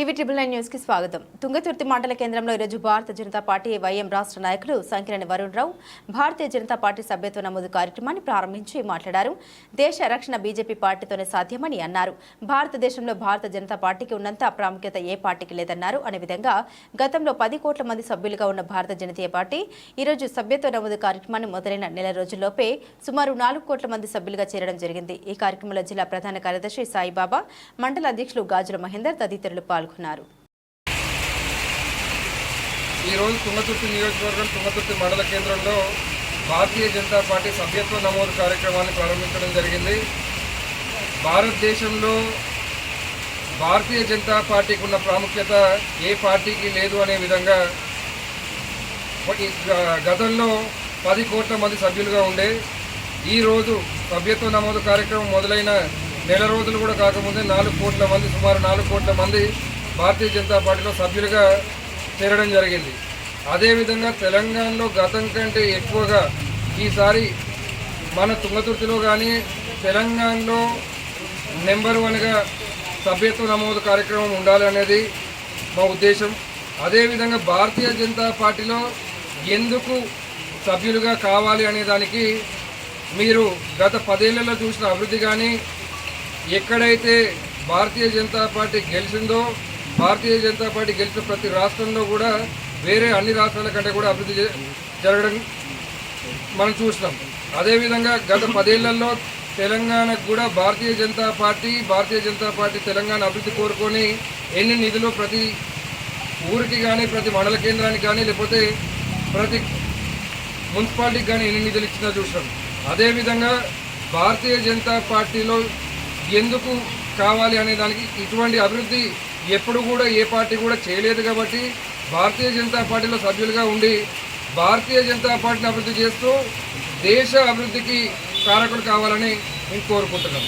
TV triple nine న్యూస్కి స్వాగతం. తుంగతుర్తి మండల కేంద్రంలో ఈరోజు భారత జనతా పార్టీ వైఎం రాష్ట్ర నాయకులు సంకిరణి వరుణ్ రావు భారతీయ జనతా పార్టీ సభ్యత్వ నమోదు కార్యక్రమాన్ని ప్రారంభించి మాట్లాడారు. దేశ రక్షణ బీజేపీ పార్టీతోనే సాధ్యమని అన్నారు. భారతదేశంలో భారత జనతా పార్టీకి ఉన్నంత ప్రాముఖ్యత ఏ పార్టీకి లేదన్నారు. అనే విధంగా గతంలో పది కోట్ల మంది సభ్యులుగా ఉన్న భారత జనతా పార్టీ ఈరోజు సభ్యత్వ నమోదు కార్యక్రమాన్ని మొదలైన నెల రోజుల్లోపే సుమారు నాలుగు కోట్ల మంది సభ్యులుగా చేరడం జరిగింది. ఈ కార్యక్రమంలో జిల్లా ప్రధాన కార్యదర్శి సాయిబాబా మండల అధ్యక్షులు గాజుల మహేందర్ తదితరులు పాల్గొన్నారు. ఈరోజు తుంగతుర్తి నియోజకవర్గం తుంగతుర్తి మండల కేంద్రంలో భారతీయ జనతా పార్టీ సభ్యత్వ నమోదు కార్యక్రమాన్ని ప్రారంభించడం జరిగింది. భారతదేశంలో భారతీయ జనతా పార్టీకి ఉన్న ప్రాముఖ్యత ఏ పార్టీకి లేదు అనే విధంగా గతంలో పది కోట్ల మంది సభ్యులుగా ఉండే ఈరోజు సభ్యత్వ నమోదు కార్యక్రమం మొదలైన నెల రోజులు కూడా కాకముందే నాలుగు కోట్ల మంది సుమారు నాలుగు కోట్ల మంది భారతీయ జనతా పార్టీలో సభ్యులుగా చేరడం జరిగింది. అదేవిధంగా తెలంగాణలో గతం కంటే ఎక్కువగా ఈసారి మన తుంగతుర్తిలో కానీ తెలంగాణలో నెంబర్ వన్గా సభ్యత్వ నమోదు కార్యక్రమం ఉండాలనేది మా ఉద్దేశం. అదేవిధంగా భారతీయ జనతా పార్టీలో ఎందుకు సభ్యులుగా కావాలి అనే దానికి మీరు గత పదేళ్ళలో చూసిన అభివృద్ధి కానీ ఎక్కడైతే భారతీయ జనతా పార్టీ గెలిచిందో భారతీయ జనతా పార్టీ గెలిచిన ప్రతి రాష్ట్రంలో కూడా వేరే అన్ని రాష్ట్రాల కంటే కూడా అభివృద్ధి జరగడం మనం చూసినాం. అదేవిధంగా గత పదేళ్ళలో తెలంగాణకు కూడా భారతీయ జనతా పార్టీ భారతీయ జనతా పార్టీ తెలంగాణ అభివృద్ధి కోరుకొని ఎన్ని నిధులు ప్రతి ఊరికి కానీ ప్రతి మండల కేంద్రానికి కానీ లేకపోతే ప్రతి మున్సిపాలిటీకి కానీ ఎన్ని నిధులు ఇచ్చినా చూసినాం. అదేవిధంగా భారతీయ జనతా పార్టీలో ఎందుకు కావాలి అనే దానికి ఇటువంటి అభివృద్ధి ఎప్పుడు కూడా ఏ పార్టీ కూడా చేయలేదు కాబట్టి భారతీయ జనతా పార్టీలో సభ్యులుగా ఉండి భారతీయ జనతా పార్టీని అభివృద్ధి చేస్తూ దేశ అభివృద్ధికి కారకుడు కావాలని మేము కోరుకుంటున్నాం.